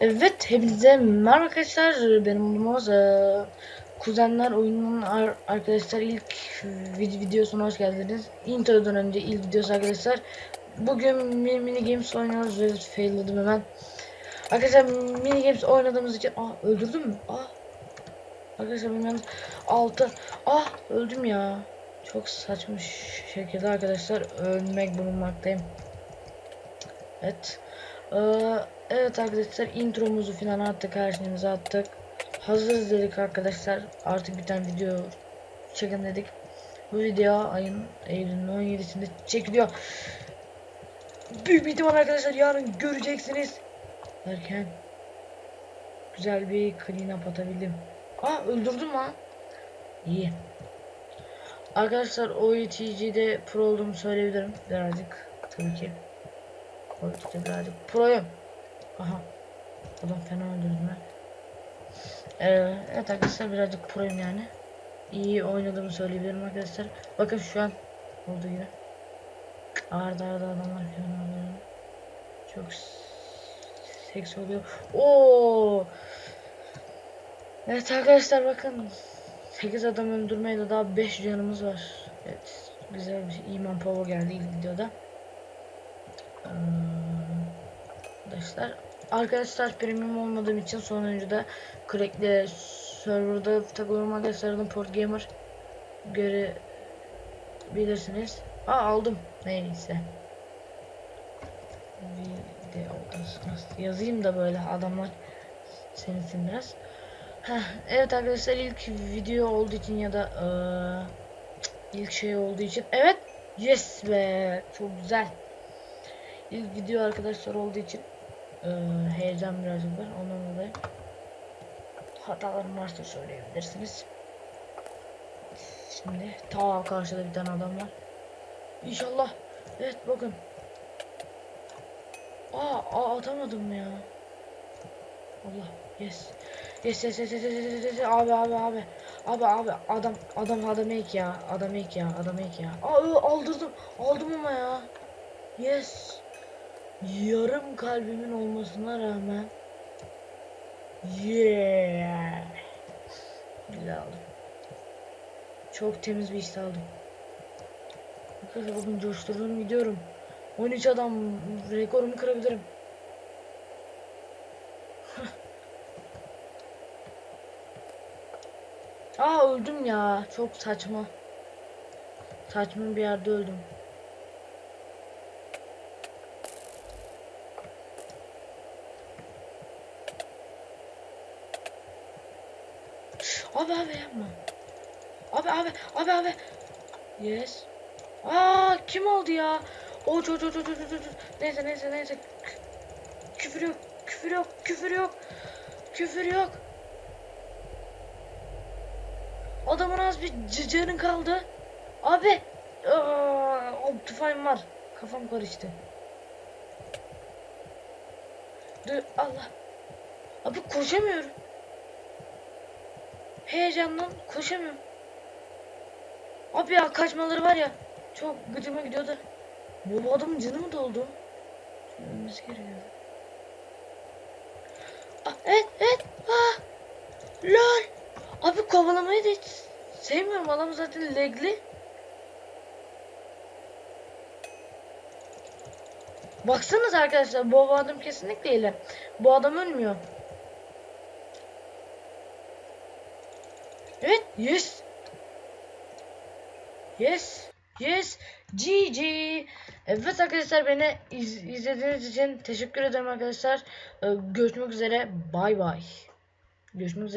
Evet hepinize merhaba arkadaşlar. Benim Umuz ee, Kuzenler oyununun ar- arkadaşlar ilk vid- videosuna hoş geldiniz. Introdan önce ilk videosu arkadaşlar. Bugün mini, mini games oynuyoruz. Ve failladım hemen. Arkadaşlar mini games oynadığımız için ah öldürdüm mü? Ah. Arkadaşlar benim 6 ah öldüm ya. Çok saçma şekilde arkadaşlar ölmek bulunmaktayım. Evet. Ee, evet arkadaşlar intromuzu falan attık karşınıza attık. Hazırız dedik arkadaşlar. Artık bir tane video çekin dedik. Bu video ayın Eylül'ün 17'sinde çekiliyor. Büyük bir ihtimal arkadaşlar yarın göreceksiniz. Derken güzel bir clean up atabildim. Aa öldürdüm lan. İyi. Arkadaşlar OETG'de pro olduğumu söyleyebilirim birazcık tabii ki. OETG'de birazcık proyum. Aha. Adam fena öldürdü ben. Ee, evet arkadaşlar birazcık proyum yani. İyi oynadığımı söyleyebilirim arkadaşlar. Bakın şu an olduğu gibi. Arda arda adamlar falan oluyor. Çok seks oluyor. Oo. Evet arkadaşlar bakın. 8 adam öldürmeyle daha 5 canımız var. Evet. Güzel bir şey. iman power geldi ilk videoda. Ee, arkadaşlar. Arkadaşlar premium olmadığım için sonuncuda crackle serverda takılıyorum arkadaşlarım port gamer görebilirsiniz. Aa aldım. Neyse. Video yazayım da böyle adamlar seninsin biraz. Heh, evet arkadaşlar ilk video olduğu için ya da eee, ilk şey olduğu için evet yes be çok güzel ilk video arkadaşlar olduğu için eee, heyecan birazcık var. Ondan dolayı hatalarım varsa söyleyebilirsiniz. Şimdi ta karşıda bir tane adam var. İnşallah. Evet bakın. Aa, aa atamadım ya. Allah yes. Yes yes yes yes yes yes, yes, abi abi abi. Abi abi adam adam adam ek ya. Adam ek ya adam ek ya. Aa, aldırdım. Aldım ama ya. Yes yarım kalbimin olmasına rağmen yeah güzel aldım çok temiz bir his aldım Arkadaşlar bugün coşturduğumu gidiyorum 13 adam rekorumu kırabilirim Aa öldüm ya. Çok saçma. Saçma bir yerde öldüm. Abi abi yapma. Abi abi abi abi. Yes. Aa kim oldu ya? O ço ço ço ço ço ço. Neyse neyse neyse. Kü- Küfür yok. Küfür yok. Küfür yok. Küfür yok. Adamın az bir c- canı kaldı. Abi. Aa, Optifine var. Kafam karıştı. Dur Allah. Abi koşamıyorum. Heyecandan koşamıyorum. Abi ya kaçmaları var ya. Çok gıcıma gidiyordu. Bu, bu adamın canı mı doldu? Ölmesi gerekiyor. Ah, evet evet. Ah. Lol. Abi kovalamayı da hiç sevmiyorum. Adam zaten legli. Baksanız arkadaşlar bu adam kesinlikle ile. Bu adam ölmüyor. Evet. Yes. Yes. Yes. GG. Evet arkadaşlar beni iz- izlediğiniz için teşekkür ederim arkadaşlar. Ee, görüşmek üzere. Bay bay. Görüşmek üzere.